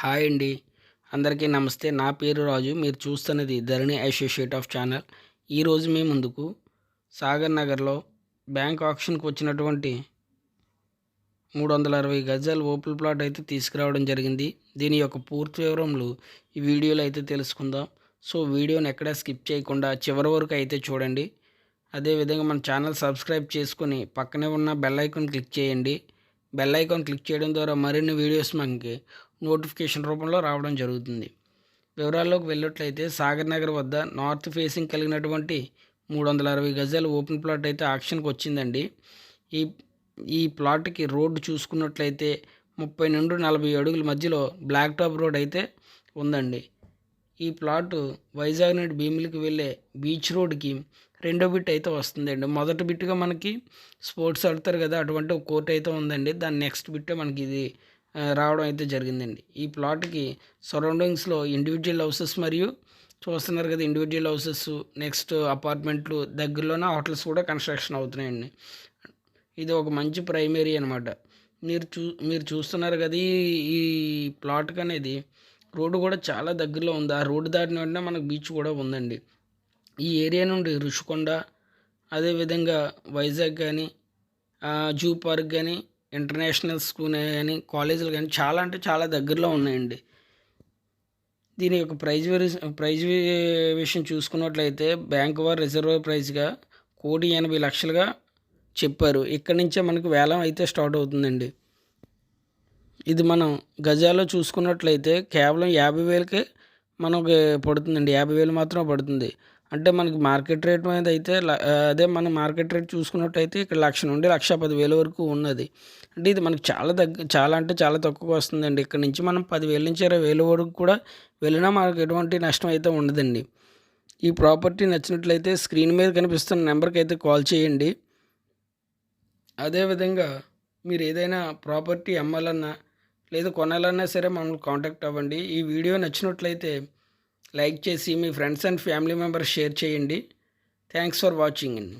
Hi అండి. అందరికీ నమస్తే. నా పేరు రాజు. మీరు చూస్తున్నది ధరణి అసోసియేట్ ఆఫ్ ఛానల్. ఈరోజు మీ ముందుకు సాగర్ నగర్లో బ్యాంక్ ఆప్షన్కి వచ్చినటువంటి మూడు వందల అరవై గజాల ఓపెన్ ప్లాట్ అయితే తీసుకురావడం జరిగింది. దీని యొక్క పూర్తి వివరములు ఈ వీడియోలో అయితే తెలుసుకుందాం. సో వీడియోని ఎక్కడా స్కిప్ చేయకుండా చివరి వరకు అయితే చూడండి. అదేవిధంగా మన ఛానల్ సబ్స్క్రైబ్ చేసుకొని పక్కనే ఉన్న బెల్ ఐకాన్ క్లిక్ చేయండి. బెల్ ఐకాన్ క్లిక్ చేయడం ద్వారా మరిన్ని వీడియోస్ మనకి నోటిఫికేషన్ రూపంలో రావడం జరుగుతుంది. వివరాల్లోకి వెళ్ళినట్లయితే సాగర్ నగర్ వద్ద నార్త్ ఫేసింగ్ కలిగినటువంటి మూడు వందల అరవై గజాల ఓపెన్ ప్లాట్ అయితే ఆక్షన్కి వచ్చిందండి. ఈ ఈ ప్లాట్కి రోడ్డు చూసుకున్నట్లయితే ముప్పై నుండి నలభై అడుగుల మధ్యలో బ్లాక్ టాప్ రోడ్ అయితే ఉందండి. ఈ ప్లాట్ వైజాగ్ నుండి భీమిలికి వెళ్ళే బీచ్ రోడ్కి రెండో బిట్ అయితే వస్తుందండి. మొదటి బిట్గా మనకి స్పోర్ట్స్ ఆడతారు కదా అటువంటి ఒక కోర్ట్ అయితే ఉందండి. దాని నెక్స్ట్ బిట్టే మనకి ఇది రావడం అయితే జరిగిందండి. ఈ ప్లాట్కి సరౌండింగ్స్లో ఇండివిజువల్ హౌసెస్ మరియు చూస్తున్నారు కదా ఇండివిజువల్ హౌసెస్ నెక్స్ట్ అపార్ట్మెంట్లు దగ్గరలోనే హోటల్స్ కూడా కన్స్ట్రక్షన్ అవుతున్నాయండి. ఇది ఒక మంచి ప్రైమరీ అనమాట మీరు చూ మీరు చూస్తున్నారు కదా ఈ ప్లాట్కి అనేది రోడ్డు కూడా చాలా దగ్గరలో ఉంది. ఆ రోడ్డు దాటిన వెంటనే మనకు బీచ్ కూడా ఉందండి. ఈ ఏరియా నుండి రుషికొండ అదేవిధంగా వైజాగ్ కానీ జూ పార్క్ కానీ ఇంటర్నేషనల్ స్కూల్ కానీ కాలేజీలు కానీ చాలా అంటే చాలా దగ్గరలో ఉన్నాయండి. దీని యొక్క ప్రైజ్ ప్రైజ్ విషయం చూసుకున్నట్లయితే బ్యాంక్ వారు రిజర్వ్ ప్రైజ్గా కోటి ఎనభై లక్షలుగా చెప్పారు. ఇక్కడి నుంచే మనకు వేలం అయితే స్టార్ట్ అవుతుందండి. ఇది మనం గజాల్లో చూసుకున్నట్లయితే కేవలం యాభై వేలకే మనకి పడుతుందండి. యాభై వేలు మాత్రం పడుతుంది. అంటే మనకి మార్కెట్ రేట్ మీద అయితే అదే మనం మార్కెట్ రేట్ చూసుకున్నట్టయితే ఇక్కడ లక్ష నుండి లక్ష పదివేల వరకు ఉన్నది. అంటే ఇది మనకి చాలా దగ్గర చాలా అంటే చాలా తక్కువ వస్తుందండి. ఇక్కడ నుంచి మనం పదివేల నుంచి ఇరవై వేల వరకు కూడా వెళ్ళినా మనకు ఎటువంటి నష్టం అయితే ఉండదండి. ఈ ప్రాపర్టీ నచ్చినట్లయితే స్క్రీన్ మీద కనిపిస్తున్న నెంబర్కి అయితే కాల్ చేయండి. అదేవిధంగా మీరు ఏదైనా ప్రాపర్టీ అమ్మాలన్నా లేదా కొనాలన్నా సరే మమ్మల్ని కాంటాక్ట్ అవ్వండి. ఈ వీడియో నచ్చినట్లయితే లైక్ చేసి మీ friends and family members share చేయండి. థ్యాంక్స్ ఫర్ వాచింగ్ అండి.